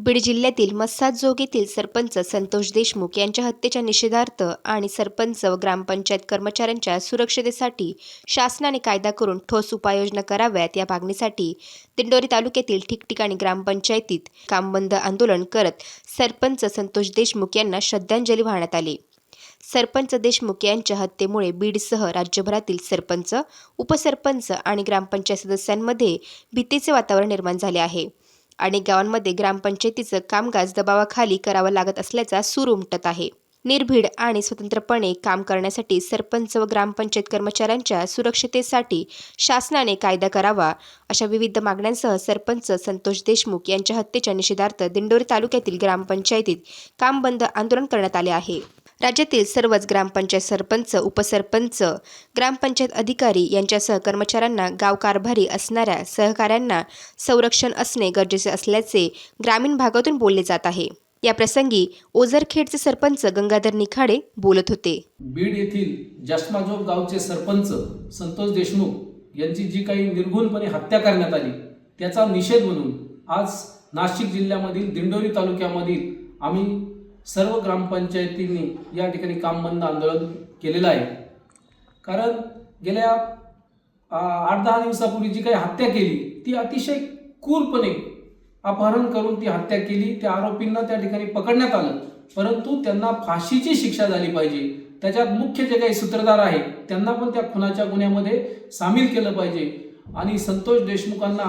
बीड जिल्ह्यातील मस्साजोगीतील सरपंच संतोष देशमुख यांच्या हत्येच्या निषेधार्थ आणि सरपंच व ग्रामपंचायत कर्मचाऱ्यांच्या सुरक्षतेसाठी शासनाने कायदा करून ठोस उपाययोजना कराव्यात या मागणीसाठी दिंडोरी तालुक्यातील ठिकठिकाणी ग्रामपंचायतीत कामबंद आंदोलन करत सरपंच संतोष देशमुख यांना श्रद्धांजली वाहण्यात आली. सरपंच देशमुख यांच्या हत्येमुळे बीडसह राज्यभरातील सरपंच उपसरपंच आणि ग्रामपंचायत सदस्यांमध्ये भीतीचे वातावरण निर्माण झाले आहे. अनेक गावांमध्ये ग्रामपंचायतीचं कामकाज दबावाखाली करावं लागत असल्याचा सूर उमटत आहे. निर्भीड आणि स्वतंत्रपणे काम करण्यासाठी सरपंच व ग्रामपंचायत कर्मचाऱ्यांच्या सुरक्षतेसाठी शासनाने कायदा करावा अशा विविध मागण्यांसह सरपंच संतोष देशमुख यांच्या हत्येच्या निषेधार्थ दिंडोरी तालुक्यातील ग्रामपंचायतीत काम बंद आंदोलन करण्यात आले आहे. राज्यातील सर्वच ग्रामपंचायत सरपंच उपसरपंच ग्रामपंचायत अधिकारी यांच्यासह कर्मचाऱ्यांना गाव कारभारी असणाऱ्या सहकाऱ्यांना संरक्षण असणे गरजेचे असल्याचे ग्रामीण भागातून बोलले जात आहे. या प्रसंगी ओझरखेडचे सरपंच गंगाधर निखाडे बोलत होते. बीड येथील जस्माजोग गावचे सरपंच संतोष देशमुख यांची जी काही निर्घुणपणे हत्या करण्यात आली त्याचा निषेध म्हणून आज नाशिक जिल्ह्यामधील दिंडोरी तालुक्यामधील आम्ही सर्व ग्रामपंचायतींनी या ठिकाणी काम बंद आंदोलन केलेलं आहे. कारण गेल्या आठ दहा दिवसापूर्वी जी काही हत्या केली ती अतिशय क्रूरपणे अपहरण करून ती हत्या केली. त्या आरोपींना त्या ठिकाणी पकडण्यात आलं. परंतु त्यांना फाशीची शिक्षा झाली पाहिजे. त्याच्यात मुख्य जे काही सूत्रधार आहेत त्यांना पण त्या खुनाच्या गुन्ह्यामध्ये सामील केलं पाहिजे. आणि संतोष देशमुखांना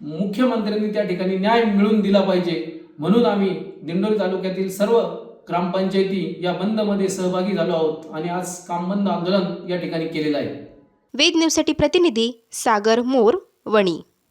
मुख्यमंत्र्यांनी त्या ठिकाणी न्याय मिळवून दिला पाहिजे. म्हणून आम्ही दिंडोरी तालुक्यातील सर्व ग्रामपंचायती या बंदमध्ये सहभागी झालो आहोत आणि आज काम बंद आंदोलन या ठिकाणी केलेलं आहे. वेद न्यूजसाठी प्रतिनिधी सागर मोर वणी.